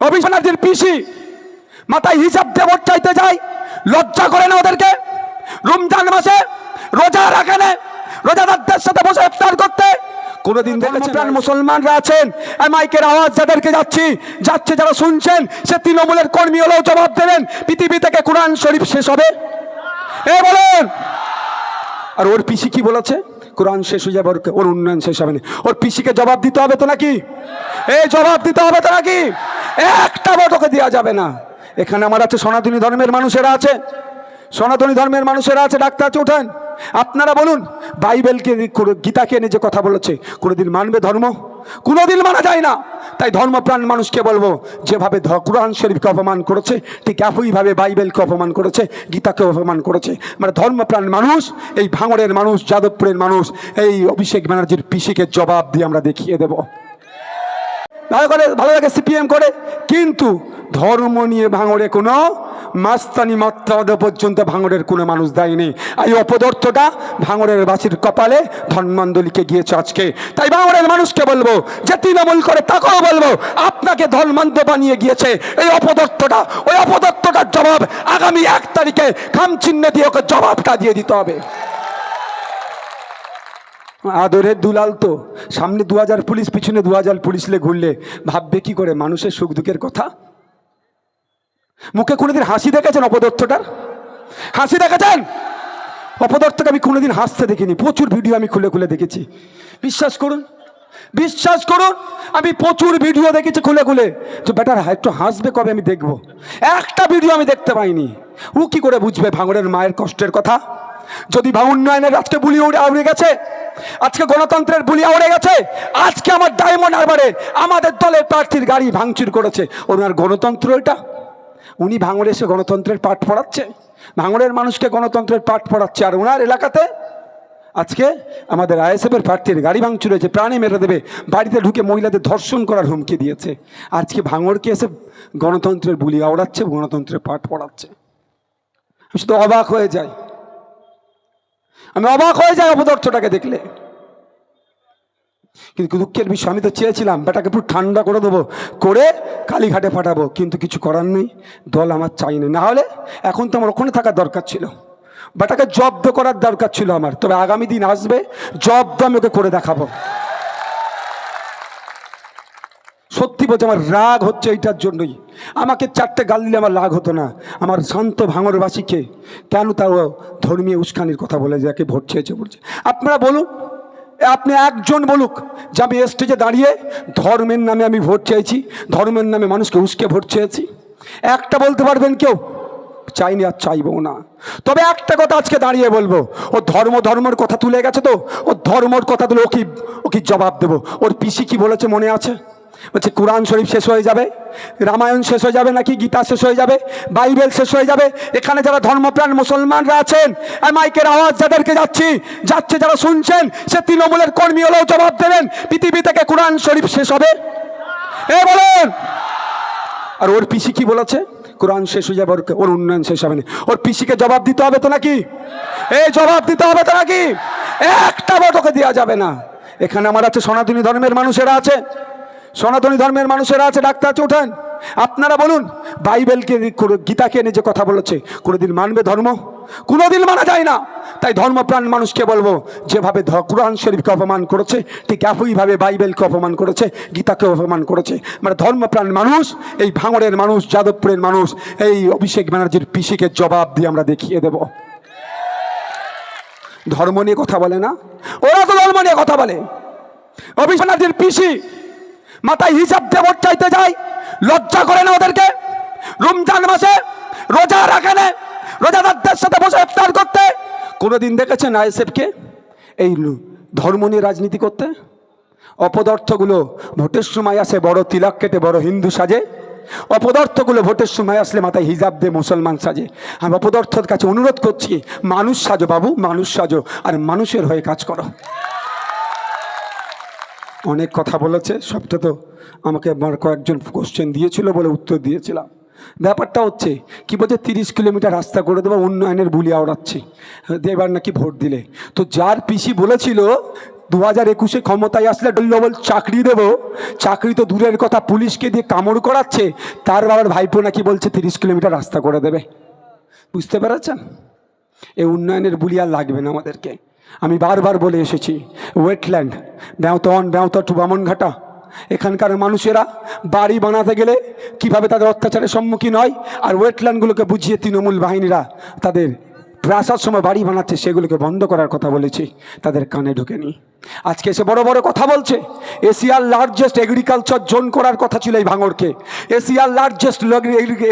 অভিশানার্জির পিসি মাথায় হিসাব দিয়ে ভোট চাইতে যায় লজ্জা করে না ওদেরকে? রমজান মাসে রোজা রাখে না রোজাদারদের সাথে বসে ইফতার করতে? কোনোদিন দেখেছেন মুসলমানরা আছেন মাইকের আওয়াজ যাদেরকে যাচ্ছি যাচ্ছে যারা শুনছেন সে তৃণমূলের কর্মী হলেও জবাব দেবেন পৃথিবী থেকে কোরআন শরীফ শেষ হবে? এ বলেন! আর ওর পিসি কি বলেছে? কোরআন শেষ হয়ে যাবে ওর ওর উন্নয়ন শেষ হবে না। ওর পিসিকে জবাব দিতে হবে তো নাকি? এই জবাব দিতে হবে তো নাকি? একটা ওকে দেওয়া যাবে না। এখানে আমার আছে সনাতনী ধর্মের মানুষেরা আছে। সনাতনী ধর্মের মানুষেরা আছে, ডাক্তার আছে আপনারা বলুন, বাইবেলকে গীতাকে এনে যে কথা বলেছে, কোনোদিন মানবে ধর্ম? কোনোদিন মানা যায় না। তাই ধর্মপ্রাণ মানুষকে বলব, যেভাবে কোরআন শরীফকে অপমান করেছে, ঠিক একইভাবে বাইবেলকে অপমান করেছে গীতাকে অপমান করেছে। মানে ধর্মপ্রাণ মানুষ, এই ভাঙড়ের মানুষ, যাদবপুরের মানুষ, এই অভিষেক ব্যানার্জির পিসিকে জবাব দিয়ে আমরা দেখিয়ে দেব। ভালো করে ভালো লাগে সিপিএম করে। কিন্তু ধর্ম নিয়ে ভাঙড়ে কোনো মাস্তানি মাত্রাবাদ পর্যন্ত ভাঙড়ের কোনো মানুষ দেয়নি। এই অপদর্থটা ভাঙড়ের বাসির কপালে ধর্মান্দলিকে গিয়েছে আজকে। তাই ভাঙড়ের মানুষকে বলব, যে তৃণমূল করে তাকেও বলব, আপনাকে ধর্মান্ধ বানিয়ে গিয়েছে। এই অপদর্থটা, ওই অপদর্থটার জবাব আগামী এক তারিখে খামচিহ্নে দিয়ে ওকে জবাবটা দিয়ে দিতে হবে। আদরের দুলাল তো। সামনে দু হাজার পুলিশ, পিছনে দু হাজার পুলিশলে ঘুরলে। ভাববে কি করে? মানুষের সুখ দুঃখের কথা? মুখে কোনোদিন হাসি দেখেছেন অপদর্থটার হাসি দেখেছেন? অপদর্থকে আমি কোনোদিন হাসতে দেখিনি। প্রচুর ভিডিও আমি খুলে খুলে দেখেছি। বিশ্বাস করুন বিশ্বাস করুন, আমি প্রচুর ভিডিও দেখেছি খুলে খুলে। তো বেটার, একটু হাসবে কবে আমি দেখব? একটা ভিডিও আমি দেখতে পাইনি। ও কি করে বুঝবে ভাঙড়ের মায়ের কষ্টের কথা? যদি ভাঙ উন্নয়নের আজকে বুলি উড়ে গেছে, আজকে গণতন্ত্রের বুলি আউড়ে গেছে, আজকে আমার ডায়মন্ড হারবারে আমাদের দলের প্রার্থীর গাড়ি ভাঙচুর করেছে। ওনার গণতন্ত্র এটা। উনি ভাঙড়ে এসে গণতন্ত্রের পাঠ পড়াচ্ছে। ভাঙড়ের মানুষকে গণতন্ত্রের পাঠ পড়াচ্ছে। আর ওনার এলাকাতে আজকে আমাদের আইএসএফের প্রার্থীর গাড়ি ভাঙচুর হয়েছে, প্রাণী মেরে দেবে। বাড়িতে ঢুকে মহিলাদের ধর্ষণ করার হুমকি দিয়েছে। আজকে ভাঙড়কে এসে গণতন্ত্রের বুলি আওড়াচ্ছে গণতন্ত্রের পাঠ পড়াচ্ছে। শুধু অবাক হয়ে যাই। আমি অবাক হয়ে যাই অপদার্থটাকে দেখলে। কিন্তু দুঃখের বিষয়, আমি তো চেয়েছিলাম, বেটাকে পুরো ঠান্ডা করে দেবো, করে কালীঘাটে পাঠাবো, কিন্তু কিছু করার নেই, দল আমার চাই না। হলে এখন তো আমার ওখানে থাকার দরকার ছিল। বেটাকে জব্দ করার দরকার ছিল আমার। তবে আগামী দিন আসবে, জব্দ আমি ওকে করে দেখাবো। সত্যি বলছে আমার রাগ হচ্ছে এইটার জন্যই। আমাকে চারটে গাল দিলে আমার রাগ হতো না। আমার শান্ত ভাঙরবাসীকে কেন তার ও ধর্মীয় উস্কানির কথা বলে যাকে ভোট চেয়েছে বলছে আপনারা বলুন, আপনি একজন বলুক যে আমি স্টেজে দাঁড়িয়ে ধর্মের নামে আমি ভোট চেয়েছি, ধর্মের নামে মানুষকে উস্কে ভোট চেয়েছি। একটা বলতে পারবেন কেউ? চাইনি আর চাইব না। তবে একটা কথা আজকে দাঁড়িয়ে বলব, ও ধর্ম ধর্মের কথা তুলে গেছে তো, ও ধর্মর কথা তুলে ও কি ও কি জবাব দেবো। ওর পিসি কি বলেছে মনে আছে? বলছে, কোরআন শরীফ শেষ হয়ে যাবে, রামায়ণ শেষ হয়ে যাবে নাকি গীতা শেষ হয়ে যাবে, বাইবেল শেষ হয়ে যাবে, এখানে যারা ধর্মপ্রাণ মুসলমানরা আছেন মাইকের আওয়াজ যাদেরকে যাচ্ছি, যাচ্ছে যারা শুনছেন, সে তৃণমূলের কর্মী হলেও জবাব দেবেন, পৃথিবী থেকে কোরআন শরীফ শেষ হবে। এ বলেন! আর ওর পিসি কি বলেছে? কোরআন শেষ হয়ে যাবে, ওর উন্নয়ন শেষ হবে না। ওর পিসিকে জবাব দিতে হবে তো নাকি? এই জবাব দিতে হবে তো নাকি? একটা ভোট ওকে দেওয়া যাবে না। এখানে আমার আছে সনাতনী ধর্মের মানুষেরা আছে। সনাতনী ধর্মের মানুষেরা আছে, ডাক্তার আছে ওঠেন আপনারা বলুন, বাইবেলকে গীতাকে এনে যে কথা বলেছে, কোনোদিন মানবে ধর্ম? কোনোদিন মানা যায় না। তাই ধর্মপ্রাণ মানুষকে বলব, যেভাবে কোরআন শরীফকে অপমান করেছে, ঠিক একইভাবে বাইবেলকে অপমান করেছে, গীতাকে অপমান করেছে। মানে ধর্মপ্রাণ মানুষ, এই ভাঙড়ের মানুষ, যাদবপুরের মানুষ, এই অভিষেক ব্যানার্জির পিসিকে জবাব দিয়ে আমরা দেখিয়ে দেব। ধর্ম নিয়ে কথা বলে না? ওরা তো ধর্ম নিয়ে কথা বলে। অভিষেক ব্যানার্জির পিসি মাথায় হিসাব দিয়ে ভোট চাইতে যায়। লজ্জা করে না ওদেরকে? রমজান মাসে রোজা রাখে না। রোজাদারদের সাথে বসে ইফতার করতে। কোনোদিন দেখেছেন আইএসএফকে? এই ধর্ম নিয়ে রাজনীতি করতে? অপদার্থগুলো ভোটের সময় আসে বড় তিলক কেটে, বড় হিন্দু সাজে। অপদার্থগুলো ভোটের সময় আসলে মাথায় হিজাব দিয়ে মুসলমান সাজে। আমি অপদার্থর কাছে অনুরোধ করছি, মানুষ সাজো বাবু, মানুষ সাজো, আর মানুষের হয়ে কাজ করো। অনেক কথা বলেছে, সবটা তো আমাকে আমার কয়েকজন কোশ্চেন দিয়েছিল বলে উত্তর দিয়েছিলাম। ব্যাপারটা হচ্ছে, কি বলছে, তিরিশ কিলোমিটার রাস্তা করে দেবো, উন্নয়নের বুলি আওড়াচ্ছি। এবার নাকি ভোট দিলে। তো যার পিসি বলেছিল দু হাজার একুশে ক্ষমতায় আসলে ডবল চাকরি দেব, চাকরি তো দূরের কথা, পুলিশকে দিয়ে কামড় করাচ্ছে, তার বাবার ভাইপো নাকি বলছে তিরিশ কিলোমিটার রাস্তা করে দেবে। বুঝতে পেরেছেন? এই উন্নয়নের বুলি আর লাগবে না আমাদেরকে। আমি বারবার বলে এসেছি ওয়েটল্যান্ড ব্যাঁতন ব্যাওত টু বামনঘাটা। এখানকার মানুষেরা বাড়ি বানাতে গেলে কীভাবে তাদের অত্যাচারের সম্মুখীন হয় আর ওয়েটল্যান্ডগুলোকে বুঝিয়ে তৃণমূল বাহিনীরা তাদের প্রাসার সময় বাড়ি বানাচ্ছে, সেগুলোকে বন্ধ করার কথা বলেছি, তাদের কানে ঢুকেনি। আজকে এসে বড় বড় কথা বলছে। এশিয়ার লার্জেস্ট এগ্রিকালচার জোন করার কথা ছিল এই ভাঙড়কে এশিয়ার লার্জেস্ট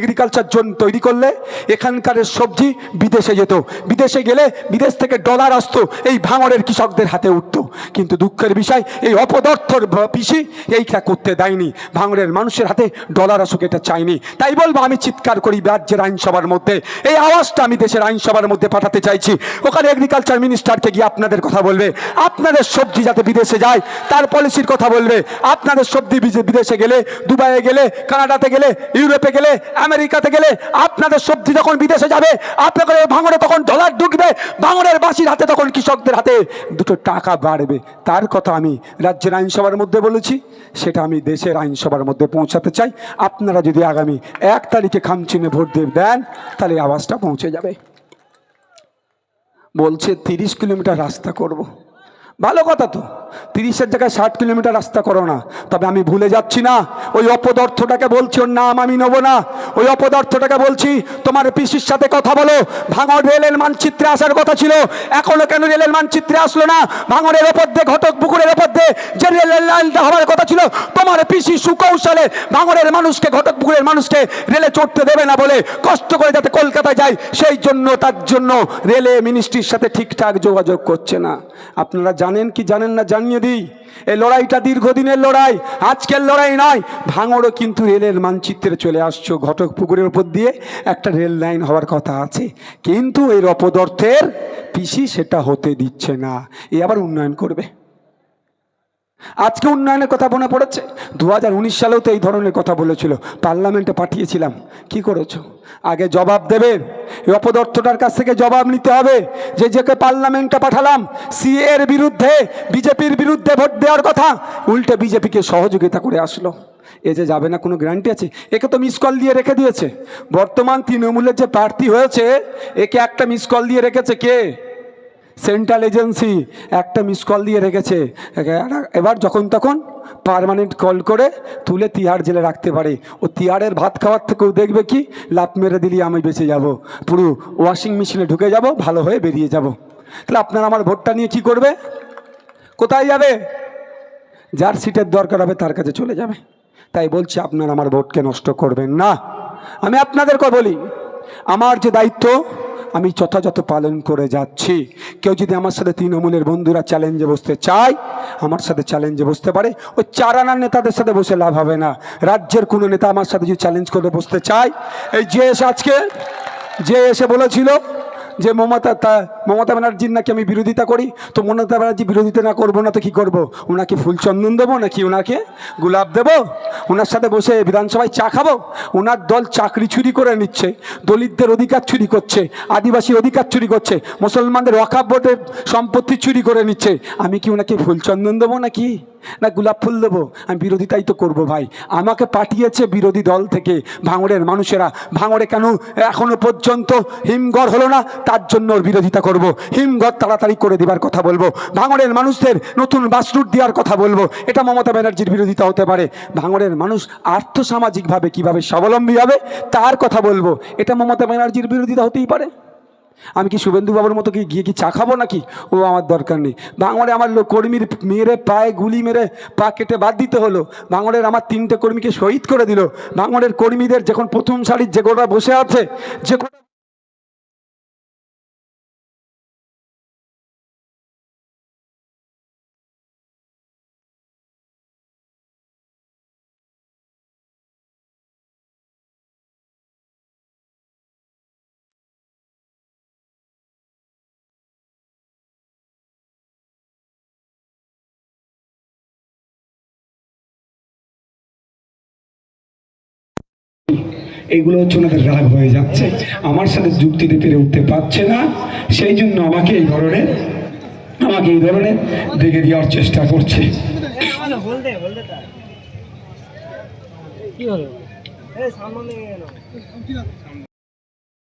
এগ্রিকালচার জোন তৈরি করলে এখানকার সবজি বিদেশে যেত। বিদেশে গেলে বিদেশ থেকে ডলার আসতো, এই ভাঙড়ের কৃষকদের হাতে উঠতো। কিন্তু দুঃখের বিষয়, এই অপদার্থর পিসি এইটা করতে দেয়নি। ভাঙড়ের মানুষের হাতে ডলার আসুক, এটা চাইনি। তাই বলব, আমি চিৎকার করি রাজ্যের আইনসভার মধ্যে। এই আওয়াজটা আমি দেশের আইনসভার মধ্যে পাঠাতে চাইছি। ওখানে এগ্রিকালচার মিনিস্টারকে গিয়ে আপনাদের কথা বলবে। আপনাদের সবজি যাতে বিদেশে যায়, তার পলিসির কথা বলবে। আপনাদের সবজি বিদেশে গেলে, দুবাইয়ে গেলে, কানাডাতে গেলে, ইউরোপে গেলে, আমেরিকাতে গেলে, আপনাদের সবজি যখন বিদেশে যাবে, আপনাদের ভাঙড়ে তখন ডলার ঢুকবে, ভাঙড়ের বাসির হাতে তখন কৃষকদের হাতে দুটো টাকা বাড়বে। তার কথা আমি রাজ্যের আইনসভার মধ্যে বলেছি, সেটা আমি দেশের আইনসভার মধ্যে পৌঁছাতে চাই। আপনারা যদি আগামী এক তারিখে খামচিনে ভোট দিয়ে দেন, তাহলে আওয়াজটা পৌঁছে যাবে। বলছে তিরিশ কিলোমিটার রাস্তা করব। ভালো কথা তো। তিরিশের জায়গায় ষাট কিলোমিটার রাস্তা করো না। তবে আমি ভুলে যাচ্ছি না, ওই অপদার্থটাকে বলছি, ওর নাম আমি নেব না। ওই অপদার্থটাকে বলছি, তোমার পিসির সাথে কথা বলো। ভাঙড় রেলের মানচিত্রে আসার কথা ছিল, এখনও কেন রেলের মানচিত্রে আসলো না? ভাঙড়ের ওপর দিয়ে ঘটক পুকুরের ওপর দিয়ে যে রেলের লাইনটা হওয়ার কথা ছিল, তোমার পিসি সুকৌশলে ভাঙড়ের মানুষকে, ঘটক পুকুরের মানুষকে রেলে চড়তে দেবে না বলে কষ্ট করে যাতে কলকাতায় যায়, সেই জন্য, তার জন্য রেলে মিনিস্ট্রির সাথে ঠিকঠাক যোগাযোগ করছে না। আপনারা জানেন কি জানেন না জানিয়ে দিই। এই লড়াইটা দীর্ঘদিনের লড়াই, আজকের লড়াই নয়। ভাঙড়ও কিন্তু রেলের মানচিত্রে চলে আসছো ঘটক পুকুরের উপর দিয়ে। একটা রেল লাইন হওয়ার কথা আছে। কিন্তু এর অপদর্থের পিসি সেটা হতে দিচ্ছে না। এ আবার উন্নয়ন করবে। আজকে উন্নয়নের কথা মনে পড়েছে? দু হাজার উনিশ সালেও তো এই ধরনের কথা বলেছিল। পার্লামেন্টে পাঠিয়েছিলাম। কি করেছ? আগে জবাব দেবেন এই অপদর্থটার কাছ থেকে জবাব নিতে হবে। যে যেকে পার্লামেন্টে পাঠালাম, সিএ এর বিরুদ্ধে, বিজেপির বিরুদ্ধে ভোট দেওয়ার কথা, উল্টে বিজেপিকে সহযোগিতা করে আসলো। এ যে যাবে না, কোনো গ্যারান্টি আছে? একে তো মিস কল দিয়ে রেখে দিয়েছে। বর্তমান তৃণমূলের যে প্রার্থী হয়েছে, একে একটা মিস কল দিয়ে রেখেছে কে? সেন্ট্রাল এজেন্সি একটা মিস কল দিয়ে রেখেছে। এবার যখন তখন পার্মানেন্ট কল করে তুলে তিহার জেলে রাখতে পারে। ও তিহারের ভাত খাওয়ার থেকেও দেখবে কি লাভ মেরে দিলি, আমি বেঁচে যাব। পুরো ওয়াশিং মেশিনে ঢুকে যাব, ভালো হয়ে বেরিয়ে যাব। তাহলে আপনার আমার ভোটটা নিয়ে কি করবে? কোথায় যাবে? যার সিটের দরকার হবে তার কাছে চলে যাবে। তাই বলছি, আপনার আমার ভোটকে নষ্ট করবেন না। আমি আপনাদেরকে বলি, আমার যে দায়িত্ব আমি যথাযথ পালন করে যাচ্ছি। কেউ যদি আমার সাথে তৃণমূলের বন্ধুরা চ্যালেঞ্জে বসতে চায়, আমার সাথে চ্যালেঞ্জে বসতে পারে। ওই চারানার নেতাদের সাথে বসে লাভ হবে না। রাজ্যের কোনো নেতা আমার সাথে যদি চ্যালেঞ্জ করে বসতে চায়, এই যে এসে আজকে, যে এসে বলেছিল যে মমতা তা, মমতা ব্যানার্জির নাকি আমি বিরোধিতা করি? তো মমতা ব্যানার্জি বিরোধিতা না করব না তো কী করব? ওনাকে ফুল চন্দন দেবো নাকি ওনাকে গোলাপ দেবো? ওনার সাথে বসে বিধানসভায় চা খাব? ওনার দল চাকরি চুরি করে নিচ্ছে, দলিতদের অধিকার চুরি করছে আদিবাসী অধিকার চুরি করছে, মুসলমানদের বোর্ডের সম্পত্তি চুরি করে নিচ্ছে। আমি কি ওনাকে ফুল চন্দন দেবো নাকি? না গোলাপ ফুল দেবো? আমি বিরোধিতাই তো করব ভাই। আমাকে পাঠিয়েছে বিরোধী দল থেকে ভাঙড়ের মানুষেরা। ভাঙড়ে কেন এখনও পর্যন্ত হিমঘর হলো না? তার জন্য ওর বিরোধিতা করব। হিমঘর তাড়াতাড়ি করে দেবার কথা বলব। ভাঙড়ের মানুষদের নতুন বাস রুট দেওয়ার কথা বলব। এটা মমতা ব্যানার্জির বিরোধিতা হতে পারে। ভাঙড়ের মানুষ আর্থসামাজিকভাবে কীভাবে স্বাবলম্বী হবে, তার কথা বলব। এটা মমতা ব্যানার্জির বিরোধিতা হতেই পারে। আমি কি শুভেন্দুবাবুর মতো কি গিয়ে কি চা খাব নাকি? ও আমার দরকার নেই। ভাঙড়ে আমার কর্মীর মেরে পায়ে গুলি মেরে পা কেটে বাদ দিতে হলো। ভাঙড়ের আমার তিনটে কর্মীকে শহীদ করে দিল। ভাঙড়ের কর্মীদের যখন প্রথম সারির যে গোটা বসে আছে, যে গোটা এইগুলো হচ্ছে ওনাদের রাগ হয়ে যাচ্ছে। আমার সাথে যুক্তিতে পেরে উঠতে পারছে না। সেই জন্য আমাকে এই ধরনের আমাকে এই ধরনের দেখে দেওয়ার চেষ্টা করছে। কি হলো?